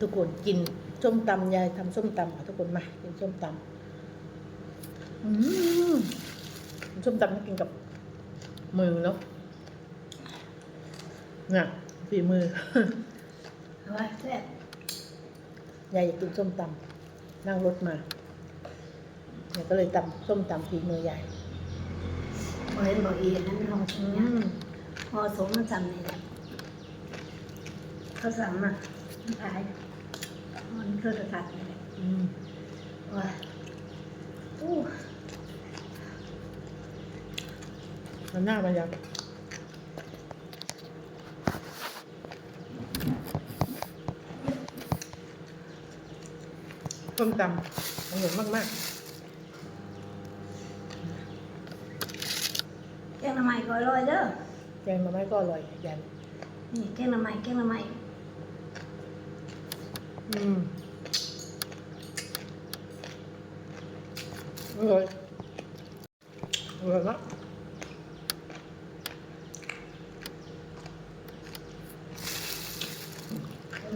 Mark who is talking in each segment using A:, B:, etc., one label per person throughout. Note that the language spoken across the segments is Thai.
A: ทุกคนกินส้มตำยายทำส้มตำอะทุกคนมากินส้มตำอืมส้มตำต้องกินกับมือเนาะน่ะฝีมือ
B: ว่าแซ่บ
A: ยายอยากกินส้มตำนั่งรถมายายก็เลยตำส้มตำฝีมือยาย
B: บ่เห็นบ่อีนั้นลองชิม
A: อื
B: เนี่ย
A: ม
B: พอสมมันจำนี่แหละเขาสั่งมาขาย มันคือจะตัดนี่แหละ
A: อืม
B: ว่าอู้
A: มันหน้ามันยังส้มตำอร่อยมาก
B: แกงหน่อไม้ก็อร่อยเด้อ
A: ๆแกงมาไม้ก็อร่อยยาย
B: นี่แกงหน่อไม้แกงหน่อไม้
A: อืมอร่อยอร่อยมาก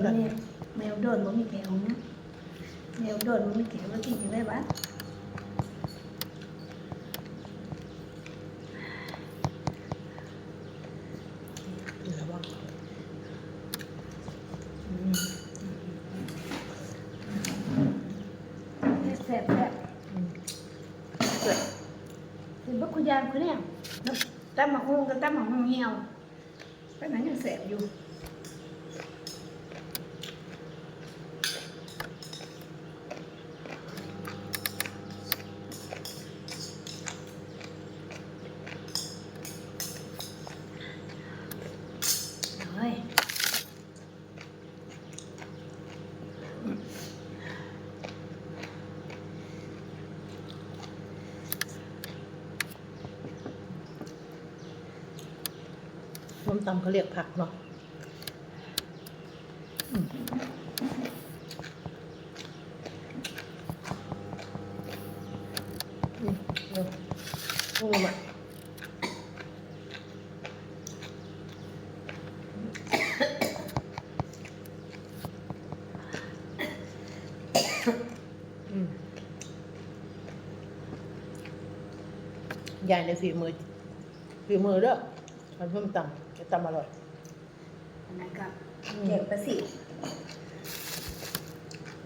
B: แมวแมวโดนบ่มีแขวนะแมวโดนบ่มีแขวแล้วกินอยู่ได้บ้าน
A: เดี๋ยวระวังอืม
B: แซ่บแซ่บ
A: อืม เสร็จ
B: คือบักคุณยายคือเนี่ยตั้มมาหุ้งกับตั้มมาหุ้งเหี่ยวเพราะนั้นยังแสบอยู่
A: ส้มตำเขาเรียกผักเนาะอืมอืมเดี๋ยวพุ่งลงมาอืมยายในฝีมือฝีมือเด้อทำส้มตำ จะตำอร่อย
B: อันนั้นก็
A: อืม
B: เก็บประสิ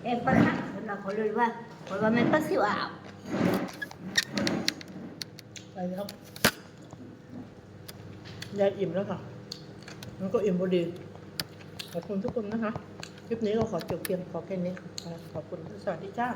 B: เอ็มประคับเราก็เลยว่าเพราะว่ามันประสิวอ่าว
A: ไปแล้วยายอิ่มแล้วค่ะมันก็อิ่มพอดี ขอบคุณทุกคนนะคะ คลิปนี้เราขอจบเพียงขอแค่นี้ค่ะขอบคุณสวัสดีจ้า
B: ส